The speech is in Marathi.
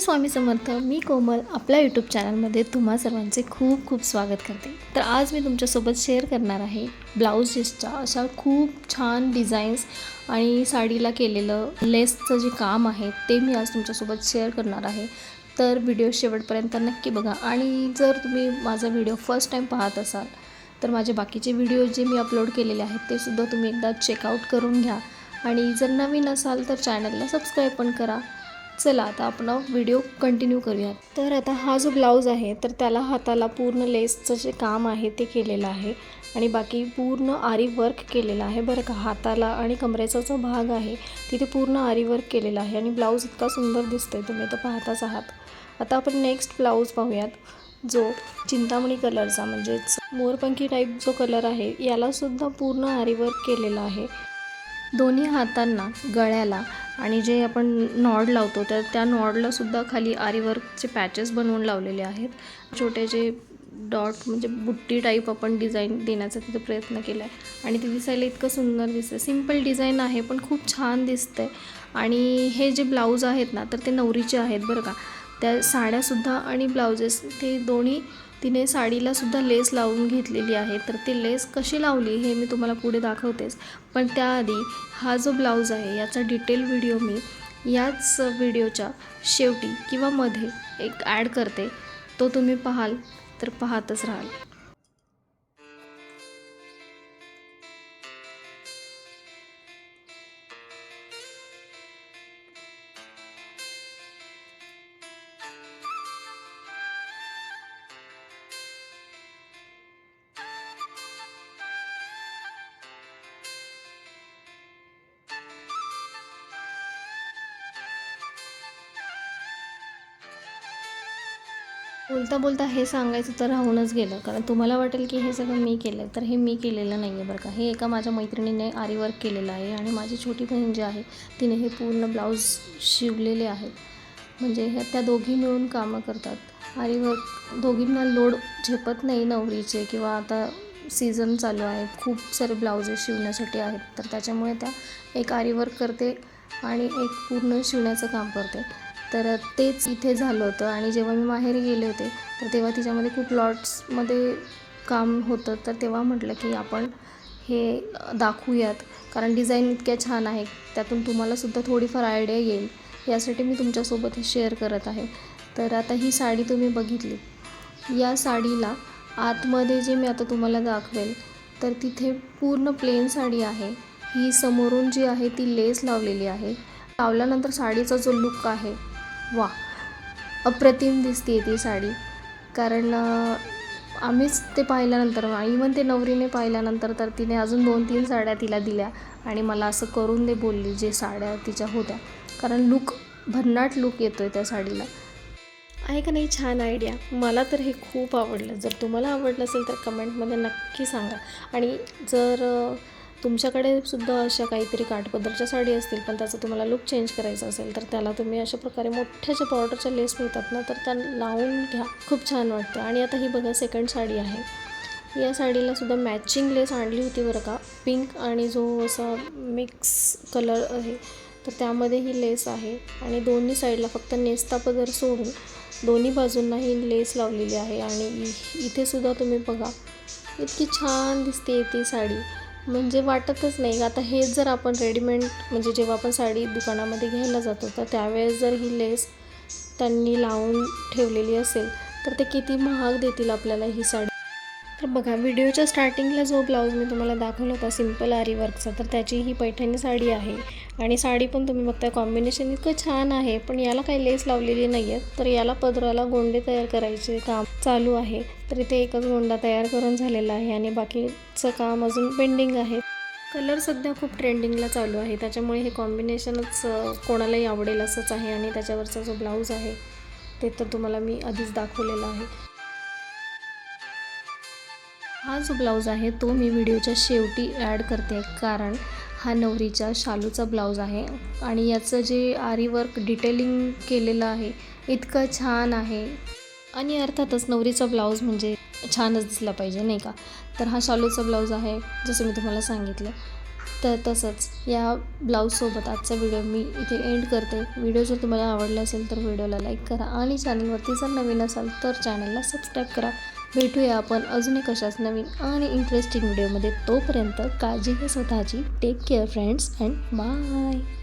श्री स्वामी समर्थ मी कोमल आपल्या यूट्यूब चॅनलमध्ये तुम्हा सर्वांचे खूप खूप स्वागत करते. तर आज मी तुमच्यासोबत शेअर करणार आहे ब्लाऊजेसच्या अशा खूप छान डिझाईन्स आणि साडीला केलेलं लेसचं जे काम आहे ते मी आज तुमच्यासोबत शेअर करणार आहे. तर व्हिडिओ शेवटपर्यंत नक्की बघा. आणि जर तुम्ही माझा व्हिडिओ फर्स्ट टाईम पाहत असाल तर माझे बाकीचे व्हिडिओ जे मी अपलोड केलेले आहेत ते सुद्धा तुम्ही एकदा चेकआउट करून घ्या. आणि जर नवीन असाल तर चॅनलला सबस्क्राईब पण करा. चला आता आपण व्हिडिओ कंटिन्यू करूयात. तर आता हा जो ब्लाऊज आहे तर त्याला हाताला पूर्ण लेसचं जे काम आहे ते केलेलं आहे. आणि बाकी पूर्ण आरी वर्क केलेलं आहे बरं का. हाताला आणि कमरेचा जो भाग आहे तिथे पूर्ण आरी वर्क केलेला आहे. आणि ब्लाऊज इतका सुंदर दिसतोय तुम्ही तर पाहताच आहात. आता आपण नेक्स्ट ब्लाऊज पाहूयात जो चिंतामणी कलरचा म्हणजेच मोरपंखी टाईप जो कलर आहे यालासुद्धा पूर्ण आरी वर्क केलेला आहे. दोन्ही हातांना गळ्याला आणि जे आपण नॉड लावतो तर त्या नॉडलासुद्धा खाली आरीवर्कचे पॅचेस बनवून लावलेले आहेत. छोटे जे डॉट म्हणजे बुट्टी टाईप आपण डिझाईन देण्याचा तिथे प्रयत्न केला आहे आणि ते दिसायला इतकं सुंदर दिसतं सिंपल डिझाईन आहे पण खूप छान दिसतंय. आणि हे जे ब्लाऊज आहेत ना तर ते नवरीचे आहेत बरं का. त्या साड्यासुद्धा आणि ब्लाउजेस ते दोन्ही तिने साडीला सुद्धा लेस लावून घेतलेली आहे. तर ती लेस कशी लावली हे मी तुम्हाला पुढे दाखवतेच. पण त्याआधी हा जो ब्लाऊज आहे याचा डिटेल व्हिडिओ मी याच व्हिडिओच्या शेवटी किंवा मध्ये एक ॲड करते. तो तुम्ही पाहाल तर पाहतच राहाल. बोलता बोलता हे सांगायचं तर राहूनच गेलं. कारण तुम्हाला वाटेल की हे सगळं मी केलं तर हे मी केलेलं नाही आहे बरं का. हे एका माझ्या मैत्रिणीने आरीवर्क केलेलं आहे आणि माझी छोटी बहीण जी आहे तिने हे पूर्ण ब्लाऊज शिवलेले आहेत. म्हणजे ह्या त्या दोघी मिळून कामं करतात. आरीवर्क दोघींना लोड झेपत नाही नवरीचे किंवा आता सीझन चालू आहे. खूप सारे ब्लाउजेस शिवण्यासाठी आहेत. तर त्याच्यामुळे त्या एक आरीवर्क करते आणि एक पूर्ण शिवण्याचं काम करते. तर तेच इथे झालं होतं. आणि जेव्हा मी माहेर गेले होते तर तेव्हा तिच्यामध्ये खूप लॉट्समध्ये काम होतं. तर तेव्हा म्हटलं की आपण हे दाखवूयात. कारण डिझाईन इतक्या छान आहे. त्यातून तुम्हालासुद्धा थोडीफार आयडिया येईल. यासाठी मी तुमच्यासोबत हे शेअर करत आहे. तर आता ही साडी तुम्ही बघितली. या साडीला आतमध्ये जे मी आता तुम्हाला दाखवेल तर तिथे पूर्ण प्लेन साडी आहे. ही समोरून जी आहे ती लेस लावलेली आहे. लावल्यानंतर साडीचा जो लुक आहे वा अप्रतिम दिसते ती साडी. कारण आम्हीच ते पाहिल्यानंतर इवन ते नवरीने पाहिल्यानंतर तर तिने अजून दोन तीन साड्या तिला दिल्या आणि मला असं करून दे बोलली जे साड्या तिच्या होत्या. कारण लुक भन्नाट लुक येतो आहे त्या साडीला. आहे का नाही छान आयडिया? मला तर हे खूप आवडलं. जर तुम्हाला आवडलं असेल तर कमेंटमध्ये नक्की सांगा. आणि जर तुमच्याकडे सुद्धा अशा काहीतरी काठपदरच्या साडी असतील पण त्याचा तुम्हाला लुक चेंज करायचा असेल तर त्याला तुम्ही अशा प्रकारे मोठ्या ज्या बॉर्डरच्या लेस मिळतात ना तर त्या लावून घ्या. खूप छान वाटते. आणि आता ही बघा सेकंड साडी आहे. या साडीला सुद्धा मॅचिंग लेस आणली होती बरं का? पिंक आणि जो असा मिक्स कलर आहे तर त्यामध्ये ही लेस आहे. आणि दोन्ही साईडला फक्त नेस्ता पदर सोडून दोन्ही बाजूंना ही लेस लावलेली आहे. आणि इथे सुद्धा तुम्ही बघा इतकी छान दिसते ती साडी. म्हणजे वाटतच नाही. आता हेच जर आपण रेडीमेड म्हणजे जेव्हा आपण साडी दुकानामध्ये घ्यायला जातो तर त्यावेळेस जर ही लेस त्यांनी लावून ठेवलेली असेल तर ते किती महाग देतील आपल्याला ही साडी. तर बघा व्हिडिओच्या स्टार्टिंगला जो ब्लाऊज मी तुम्हाला दाखवला होता सिंपल आरी वर्कचा तर त्याची ही पैठणी साडी आहे. आणि साडी पण तुम्ही बघताय कॉम्बिनेशन इतकं छान आहे पण याला काही लेस लावलेली नाही आहे तर याला पदराला गोंडे तयार करायचे काम चालू आहे. तर इथे एकच गोंडा तयार करून झालेला आहे आणि बाकीचं काम अजून पेंडिंग आहे. कलर सध्या खूप ट्रेंडिंगला चालू आहे. त्याच्यामुळे हे कॉम्बिनेशनच कोणालाही आवडेल असंच आहे आणि त्याच्यावरचा जो ब्लाऊज आहे ते तर तुम्हाला मी आधीच दाखवलेला आहे. हा जो ब्लाऊज आहे तो मी व्हिडिओच्या शेवटी ॲड करते कारण हा नवरीच्या शालूचा ब्लाऊज आहे आणि याचं जे आरी वर्क डिटेलिंग केलेलं आहे इतकं छान आहे. आणि अर्थातच नवरीचा ब्लाऊज म्हणजे छानच दिसला पाहिजे नाही का? तर हा शालूचा ब्लाऊज आहे जसं मी तुम्हाला सांगितलं. तर तसंच या ब्लाऊजसोबत आजचा व्हिडिओ मी इथे एंड करते. व्हिडिओ जर तुम्हाला आवडला असेल तर व्हिडिओला लाईक करा आणि चॅनलवरती जर नवीन असाल तर चॅनलला सबस्क्राईब करा. भेटूया आपण अजून एक अशाच नवीन आणि इंटरेस्टिंग व्हिडिओमध्ये तोपर्यंत काळजी घ्या स्वतःची. Take care friends and bye